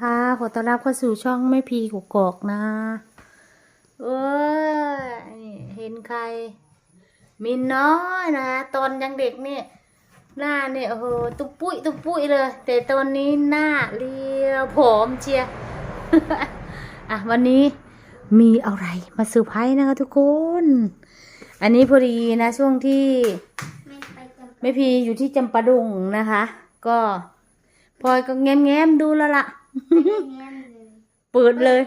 ค่ะ ขอต้อนรับเข้าสู่ช่องไม่พีกกอกนะเอ้ยนี่เห็นใคร มินน้อยนะ ตอนยังเด็กเนี่ย หน้าเนี่ยโอ้โหตุ๊ปุ้ยตุ๊ปุ้ยเลย แต่ตอนนี้หน้าเรียวผอมเชียอะวันนี้มีอะไรมาเซอร์ไพรส์นะคะทุกคน อันนี้พอดีนะช่วงที่ไม่พีอยู่ที่จำปาดุงนะคะ ก็พลอยก็แง้มแง้มๆดูแล้วล่ะ เลยเปิดเลย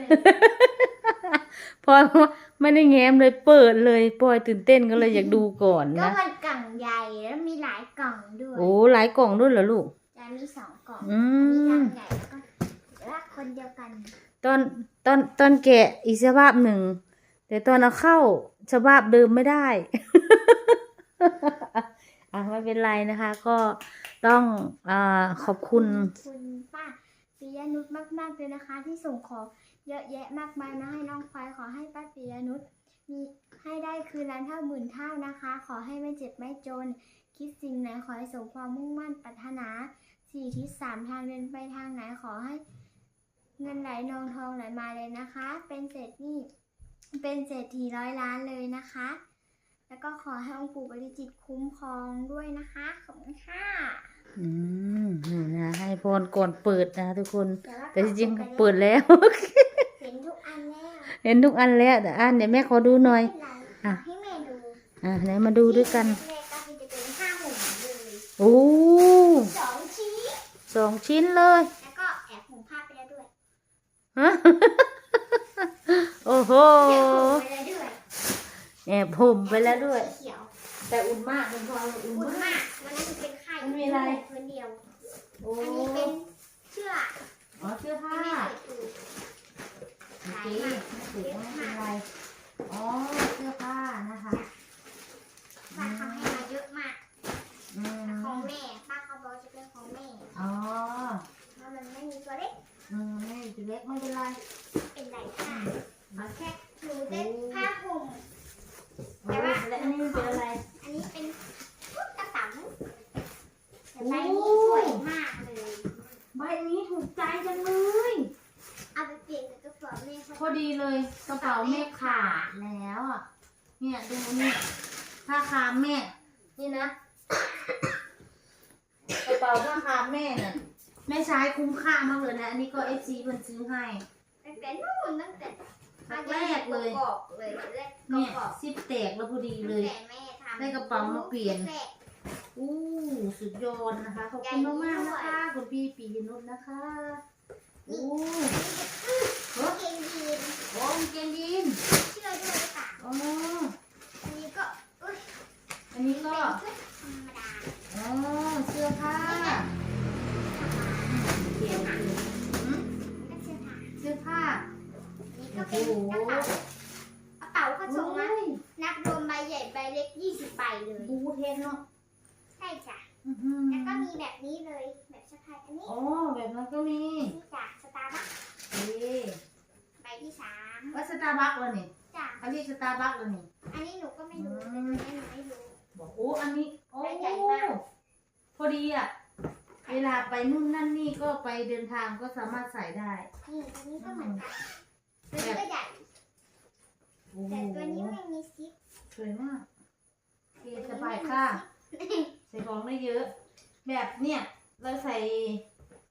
พลอยว่าไม่ได้แง้มเลยเปิดเลยพลอยตื่นเต้นก็เลยอยากดูก่อนก็นะ มันกล่องใหญ่แล้วมีหลายกล่องด้วยโอ้หลายกล่องด้วยเหรอลูก จะมีสองกล่องอือันมนี้กล่องใหญ่แล้วก็แล้วคนเดียวกันตอนตอนตอนแกะอีกฉบับหนึ่ง แต่ตอนเอาเข้าฉบับเดิมไม่ได้ อะไม่เป็นไรนะคะ ก็ต้องอ่าขอบคุณ คุณป้าปิ ยนุชมากๆเลยนะคะ ที่ส่งของเยอะแยะมากมายมาให้น้องควายขอให้ป้าปิยนุชมีให้ได้คืนล้านเท่าหมื่นเท่านะคะ ขอให้ไม่เจ็บไม่จน คิดสิ่งไหนขอให้สมความมุ่งมั่นปรารถนาสี่ทิศสามทางเดินไปทางไหนขอให้เงินไหลนองทองไหลมาเลยนะคะ เป็นเศรษฐีเป็นเศรษฐีร้อยล้านเลยนะคะ แล้วก็ขอให้องค์ปู่บริจิตคุ้มครองด้วยนะคะ ขอบคุณค่ะ อืมนี่นะให้พรก่อนเปิดนะทุกคนแต่ว่าแต่จริงๆเปิดแล้ว เห็นทุกอันแล้วเห็นทุกอันแล้วแต่อันเดี๋ยวแม่ขอดูหน่อยไม่เป็นไรอะ ให้แม่ดูอะไหนมาดูด้วยกัน แม่ก็จะเป็นห้าหมู่เลยโอ้สองชิ้นสองชิ้นเลยแล้วก็แอบห่มผ้าไปแล้วด้วยฮะโอ้โหแอบห่มไปแล้วด้วยแอบผมไปแล้วด้วยสีเขียวแต่อุ่นมากมันพออุ่นอุ่นมากมากวันนั้นเป็นไข่ มันมีอะไร พื้นเดียว โอ้อันนี้เป็นเชือกอ๋อเสื้อผ้าไม่โอเคยดูเคไม่เป็นไรไม่เป็นไร อ๋อเสื้อผ้านะคะป้าทำให้มาเยอะมาก อืม ของแม่ ป้าเขาบอกจะเป็นของแม่ อ๋อ เพราะมันไม่มีตัวเล็ก อืมไม่จุดเล็กไม่เป็นไร เป็นไรค่ะเอาแค่หนูเป็นผ้าห่ม โอ้ยแล้วอันนี้มันเป็นอะไร อันนี้เป็นชุดกระเป๋าแต่ใบนี้สวยมากเลย ใบนี้ถูกใจจังเลย เอาไปเปลี่ยนกับกระเป๋าแม่เขา พอดีเลย กระเป๋าแม่ขาดแล้วอะ เนี่ยดูนี่ผ้าคามแม่ นี่นะ กระเป๋าผ้าคามแม่เนี่ยแม่ใช้คุ้มค่ามากเลยนะ อันนี้ก็เอฟซีเพิ่นซื้อให้ ตั้งแต่นู่นตั้งแต่แรกเลย กอกเลยแรกเนี่ยกอกซิปแตกแล้วพอดีตั้งเลย แต่แม่ทำได้กระเป๋ามาเปลี่ยน แรก อู้สุดยอดนะคะ ขอบคุณมากๆนะคะ คุณพี่ปียนุชนะคะ อู้เฮ้ยเกงยีนโอ้กางเกงยีน สตาร์บัคแล้วนี่จ้ะเขาเรียกสตาร์บัคแล้วนี่อันนี้หนูก็ไม่รู้อืแต่มตัวนี้หนูไม่รู้ บอกโอ้อันนี้โอ้ใหญ่มาก พอดีอะเวลาไปนู่นนั่นนี่ก็ไปเดินทางก็สามารถใส่ได้นี่ตัวนี้ก็เหมือนกันตัวนี้ก็ใหญ่โอ้แต่ตัวนี้ไม่มีซิปสวยมากโอเคสบายค่ะใส่ของได้เยอะ แบบเนี่ยเราใส่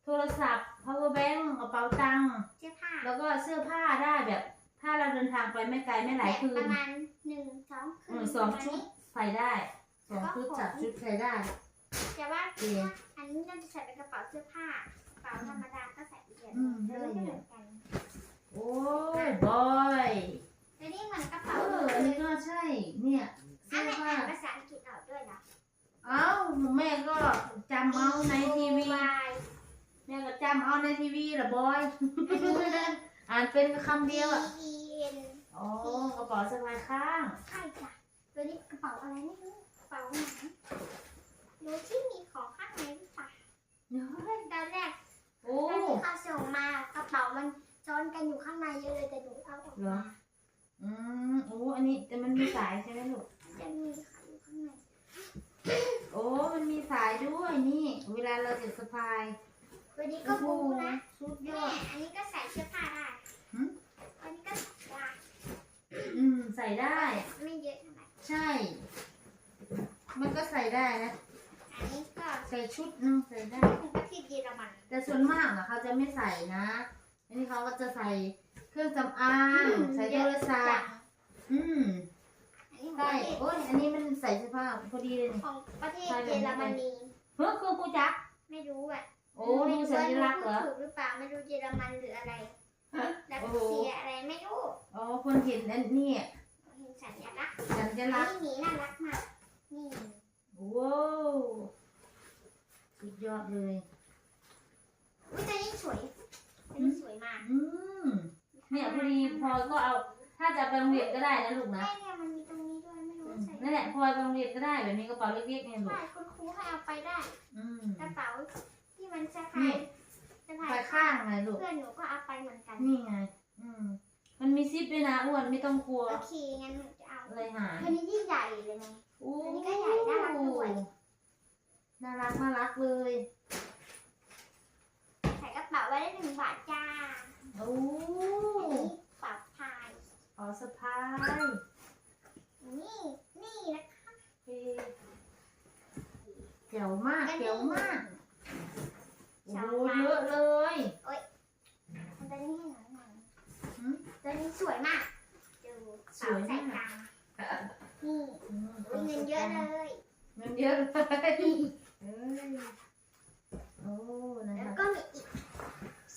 โทรศัพท์ power bank กระเป๋าตังค์เสื้อผ้าแล้วก็เสื้อผ้าได้แบบ ถ้าเราเดินทางไปไม่ไกลไม่หลายคืปนระมาณหนึ่งสองคืเออนสองชุดใส่ได้สองชุดจับชุดใส่ได้ แต่ว่าโอเคอันนี้เราจะใส่เป็นกระเป๋าเสื้อผ้ากระเป๋าธรรมดาก็ใส่อีกแบบอืมแล้วได้นี่ก็อยู่เหมือนกันโอ้ยบอยแล้วนี่เหมือนกระเอเป๋าอเลอันยนี้ก็ใช่ เนี่ยอัเสื้นอไหนผ้าอ่านภาษาอังกฤษออกด้วยเหรอเอ้าแม่ก็จำเอาในทีวีวายแม่ก็จำเอาในทีวีเหรอบอย อ่านเป็นคำเดียวอะ อีเอ็นอ๋อกระเป๋าสะพายข้างใช่จ้ะตัวนี้กระเป๋าอะไรไม่รู้กระเป๋าหนังดูที่มีของข้างในหรือเปล่าเฮ้ยตอนแรกโอ้ตอนที่เขาส่งมากระเป๋ามันซ้อนกันอยู่ข้างในเยอะเลยแต่หนูเอาออกเหรอมาอืมโอ้อันนี้แต่มันมีสายใช่ไหมลูก จะมีค่ะอยู่ข้างในโอ้มันมีสายด้วยนี่ เวลาเราจะสะพาย ตัวนี้ก็โอ้โหบูนะ สุดยแม่อด อันได้ ไม่เยอะเท่าไหร่ใช่ มันก็ใส่ได้นะ อันนี้ก็ใส่ชุดนึงใส่ได้ เป็นประเทศเยอรมันแต่ส่วนมากอะเขาจะไม่ใส่นะ อันนี้เขาก็จะใส่เครื่องสำอางใส่โทรศัพท์อืมอันนี้ของใช่ประเทศโอ้ยอันนี้มันใส่เสื้อผ้าพอดีเลยนี่ของประเทศเยอรมนี เฮ้ยคือผู้จัก ไม่รู้อะโอ้ดูสัญลักษณ์เหรอ ไม่รู้ว่าถูกหรือเปล่าไม่รู้เยอรมันหรืออะไร รัสโอ้โหเซียอะไรไม่รู้อ๋อคนเห็นอันนี้เห็นสัญลักษณ์สัญลักษณ์นี่หมีน่ารักมาก นี่ว้าวสุดยอดเลย อุ้ยตัวนี้สวยตัวนี้สวยมากอืมเนี่ยพอดีพลอยก็เอา ถ้าจะไปโรงเรียนก็ได้นะลูกนะแม่เนี่ยมันมีตรงนี้ด้วยไม่รู้อืว่ามใส่นั่นแหละพลอยไปโรงเรียนก็ได้แบบนี้กระเป๋าเล็กๆเนี่ยลูกใช่คุณครูให้เอาไปได้ อืม กระเป๋าที่มันสะนี่พาย สะพาไปยข้างไงลูก เพื่อนหนูก็เอาไปเหมือนกัน นี่ไง อืม มันมีซิปด้วยนะอ้วนไม่ต้องกลัว โอเคงั้นหนูจะเอาอะไรหายตัวนี้ยิ่งใหญ่เลยไงโอ้อันนี้ก็ใหญ่น่ารักด้วย น่ารักน่ารักเลยใส่กระเป๋าไว้ได้หนึ่งบาทจ้าโอ้อันนี้ปรับพายอ๋อสะพายนี่ นี่นะเฮ้เจ๋วมากเจ๋วมาก โอ้โหเยอะเลยอันนี้ให้หน่อยหน่อยหืมตัวนี้สวยมากดูสวยใส่มากตังค์นี่อืมอุ๊ยเงินเยอะเลยเงินเยอะเลยเอ้ยโอ้นะแล้วคะก็มีอีก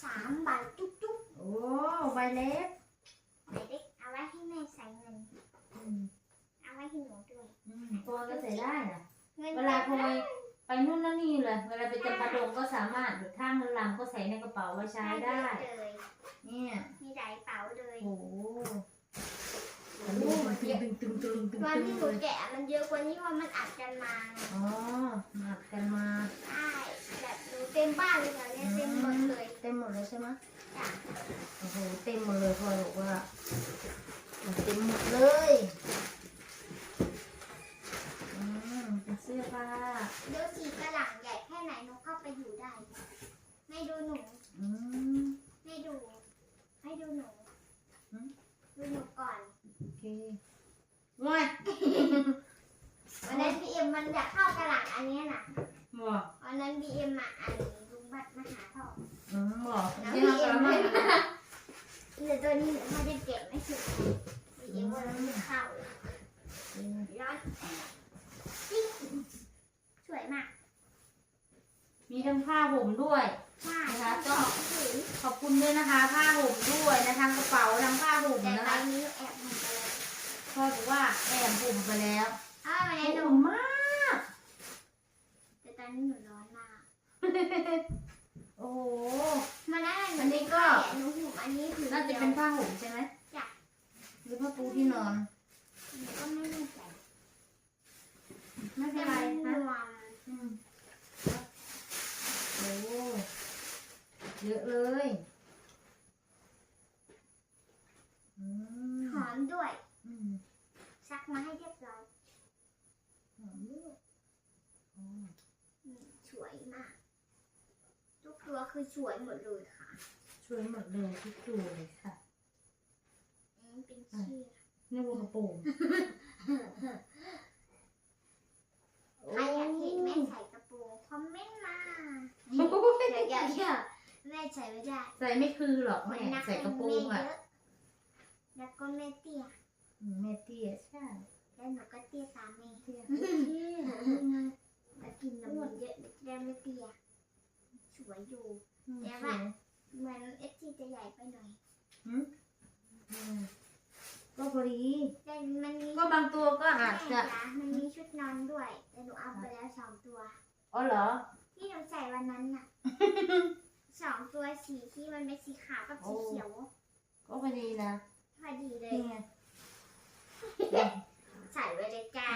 สามใบจุ๊บจุ๊บโอ้ใบเล็กใบเล็กเอาไว้ให้แม่ใส่เงิน อืมเอาไว้ให้หนูด้วยอืมตัวก็ใส่ได้นะเงินเวลาพลอย ไปนู่นนั่นนี่เลยเวลาไปจำปาดงก็สามารถหรือข้างเงินลำก็ใส่ในกระเป๋าไว้ใช้ได้ เลยเนี่ย มีหลายเป๋าเลยโอ้โหโอ้โหมันตึงตึงตึงตึงตึงตอนตึงที่หเลนูยแกะมันเยอะกว่านี้เพราะมันอัดกันมาไงอ๋อหักกันมาใช่แบบหนูเต็มบ้านเลยค่ะเนี่ยเต็มหมดเลยเต็มหมดเลยใช่ไหมจ้ะโอ้โหเต็มหมดเลยพลอยบอกว่ามันเต็มหมดเลย อืม เป็นเสื้อผ้าดูสีกระหลังใหญ่แค่ไหนหนูเข้าไปอยู่ได้ ไม่ดูหนู อืมให้ดู ให้ดูหนูหืมดูหนูก่อน โอเคว้ายวันนั้นบีเอ็มมันอยากเข้ากระหลังอันเนี้ยน่ะ หมวกวันนั้นบีเอ็มอะอันลุงบัตรมาหาพ่ออืมหมวกแล้วที่บีเราเอ็มกำลังแต่ตัวนี้หนูพ่อจะเก็บไม่สุดบีเอ็มว่ามันไม่เข้าร้อนจิ๊งสวยมาก มีทั้งผ้าห่มด้วยใช่นะคะก็ก็ถือขอบคุณด้วยนะคะ ผ้าห่มด้วยนะทั้งกระเป๋าทั้งผ้าห่มแต่นะตอคะนนี้แอบหมดไปแล้วพ่อบอกว่าแอบห่มไปแล้วอ้าววันนี้หนูห่มมากแต่ตอนนี้หนูร้อนมาก โอ้โหมาได้อันนี้ก็หนูหุบอันนี้ถือน่าจะเป็นผ้าห่มใช่ไหมจ้ะหรือผ้าปูที่นอน หนูก็ไม่แน่ใจ ไม่เป็ แต่ นไร มัน นะ รวม อืมโอ้เยอะเลย อืม หอมด้วย อืม ซักมาให้เรียบร้อย หอมด้วยอ๋อ อืมสวยมาก ทุกตัว คือสวยหมดเลยค่ะช่วยหมดเลยทุกตัวเลยค่ะอันนี้เป็นเชือกนี่วัวกระโปรงใครอยากเห็นแม่ใส่กระโปรงคอมเมนต์มาโอ้ยเดี๋ยวอย่าเชื่อแม่ใส่ไม่ได้ใส่ไม่คือหรอกเหมืแม่อนนักใส่กระโปรงแม่อะเยอะแล้วก็แม่เตี้ยอืมแม่เตี้ยใช่แล้วหนูก็เตี้ยตามแม่เตี้ยเตี้ยยังไงแล้วกินน้ำมันเยอะแล้วไม่เตี้ย สวยอยู่อืมแต่ว่าเหมือนเอสทีจะใหญ่ไปหน่อยอืมก็พอดี แต่มันมีก็บางตัวก็อาจจะ แม่จ๋มันมีชุดนอนด้วย แต่หนูเอาไปแล้วสองตัว อ๋อเหรอ ที่หนูใส่วันนั้นน่ะ สองตัวสีที่มันเป็นสีขาวกับสีเขียวก็พอดีนะพอดีเลย นี่ไง ใส่ไว้เลยจ้า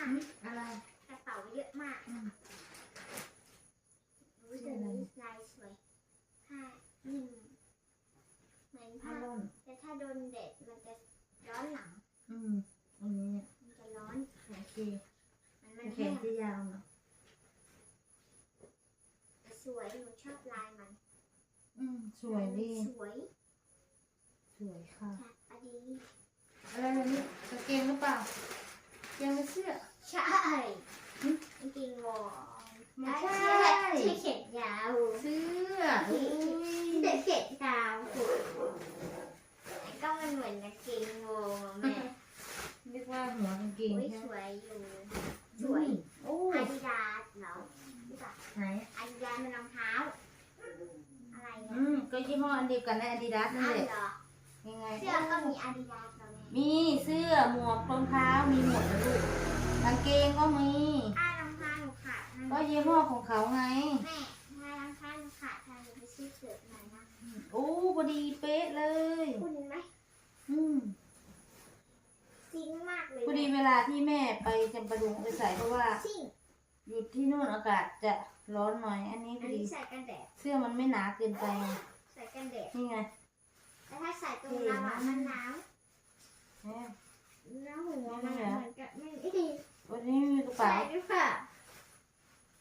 ากอะไรกระเป๋าเยอะมากรู้ลายสวยผ้านิ่มเหมือนผ้าแต่ถ้าโดนแดดมันจะร้อนหลัง อืมอันนี้มันจะร้อนแขนทีมันแข็งจะยาวเนาะสวยหนูชอบลายมัน อืมสวยดีสวยสวยค่ะอันนี้อะไรนะนี่กางเกงหรือเปล่ายังไม่เชื่อ ใช่จริงๆวอร์มไม่ใช่ที่เข็ดยาวเสื้ออุ้ยเด็กเข็ดยาวก็มันเหมือนกางเกงวอร์มแม่เรียกว่าหัวกางเกงอุ้ยใช่สไหมวยอยู่สวยโอ้อาดิดาสเหรอหรือเปล่าไหนอาดิดาสเป็นรองเท้า อะไรอือะมก็ยี่ห้ออันเดียวกันในอาดิดาสนั่นอ้าวแหละเหรอยังไงเสื้อก็มีอาดิดาสเหรอแม่มีเสื้อหมวกรองเท้ามีหมดนะลูก กางเกงก็มีอ้ารองเท้าหนูขาดนะก็ยี่ห้อของเขาไง แม่ถ้ารองเท้าหนูขาดทางหนูไปซื้อเกิดใหม่นะโอ้พอดีเป๊ะเลย คุณไหมอืมซิงมากเลยพอดีเวลาที่แม่ไปจำปาดุงเอาไปใส่เพราะว่า ซิงอยู่ที่นู่นอากาศจะร้อนหน่อย อันนี้พอัอนดีนี้ใส่กันแดด เสื้อมันไม่หนาเกินไปไงใส่กันแดดนี่ไงแต่ถ้าใส่ตรงเราอะมันหนาว เนี่ย แล้วหัวมันเหมือนกับไม่ดี วันนี้มีกระใส่เป๋าด้วยค่ะ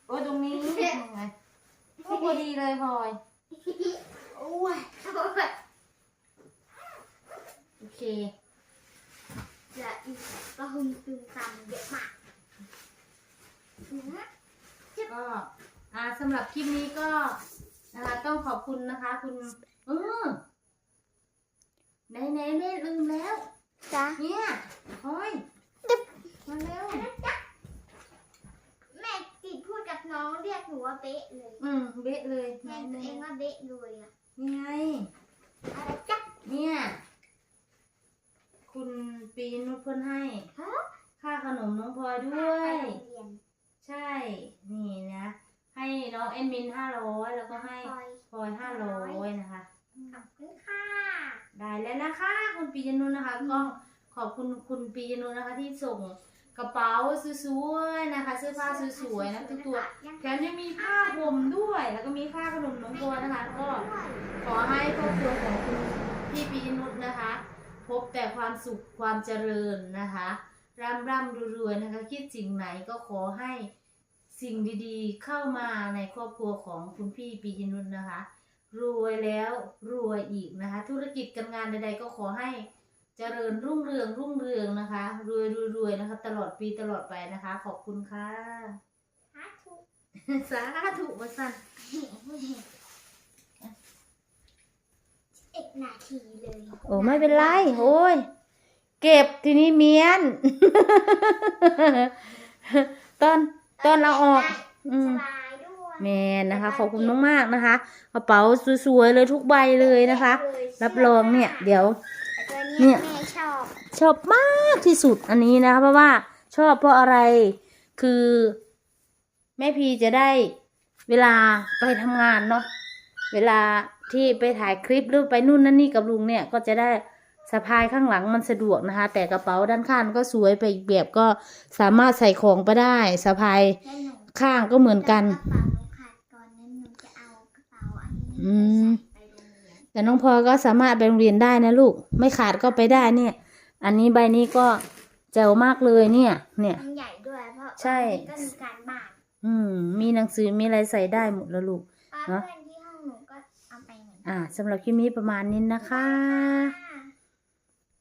โอ้ยตรงนี้ยังไงโอ้พอดีเลยพลอยโอ้ยโอ้ยโอเคจะอีกก็หึมตึมตำเยอะมากอืมก็อ่าสำหรับคลิปนี้ก็นะคะต้องขอบคุณนะคะ คุณเออไหนไหนแม่ลืมแล้ว จ้ะเนี่ยพลอยมาเร็ว แม่ติดพูดกับน้อง เบะเลยอืมเบะเลยไหนเรียกไหนตัวเองว่าเบะเลยอะนี่ไง อะไรจ๊ะเนี่ย คุณปีนุชเพิ่นให้ฮะค่าขนมน้องพลอยด้วย ใช่ นี่นะ ให้น้องเอ็นมินห้าร้อยแล้วก็ให้พลอยห้าร้อยนะคะขอบคุณค่ะได้แล้วนะคะ คุณปีนุนนะคะก็ขอบคุณคุณปีนุนนะคะที่ส่ง กระเป๋าสวยๆนะคะ เสื้อผ้าสวยๆนะทุกตัวแถมยังมีผ้าห่มด้วย แล้วก็มีค่าขนมน้องพลอยนะคะก็ขอให้ครอบครัวของคุณพี่ปียนุชนะคะ พบแต่ความสุขความเจริญนะคะร่ำร่ำรวยๆนะคะคิดสิ่งไหนก็ขอให้สิ่งดีๆ เข้ามาในครอบครัวของคุณพี่ปียนุชนะคะ รวยแล้วรวยอีกนะคะ ธุรกิจการงานใดๆก็ขอให้ เจริญรุ่งเรืองรุ่งเรืองนะคะ รวยรวยรวยนะคะ ตลอดปีตลอดไปนะคะ ขอบคุณค่ะหาถูกสาธุวสันเอ็ดนาทีเลยโอ้ไม่เป็นไรโอ้ยเก็บทีนี้เมียน ตอนตอนเราออก อืสมบายด้วยแมนนะคะ ขอบคุณมากๆนะคะกระเป๋าสวยๆเลยทุกใบเลยนะคะ รับรองเนี่ย เดี๋ยวแต่ตัว เนี่เนี้ยยแม่ชอบชอบมากที่สุดอันนี้นะเพราะว่าชอบเพราะอะไรคือ แม่พีจะได้เวลาไปทำงานเนาะเวลาที่ไปถ่ายคลิปหรือไปนู่นนั่นนี่กับลุงเนี่ยก็จะได้สะพายข้างหลังมันสะดวกนะคะ แต่กระเป๋าด้านข้างก็สวยไปอีกแบบก็สามารถใส่ของไปได้สะพายแล้วหนูข้างก็เหมือนกันกระเป๋าหนูขาดก่อนนั้นหนูจะเอากระเป๋าอันนี้อืม ไปโรงเรียน แต่น้องพลอยก็สามารถไปโรงเรียนได้นะลูก ไม่ขาดก็ไปได้เนี่ย อันนี้ใบนี้ก็แจ๋วมากเลยเนี่ย เนี่ย มันใหญ่ด้วยเพราะใช่ก็มีการบ้านอืม มีหนังสือมีอะไรใส่ได้หมดแล้วลูกป้าเนอะเพื่อนที่ห้องหนูก็เอาไปเหมือนกัน อ่าสำหรับคลิปนี้ประมาณนี้นะคะค่ะ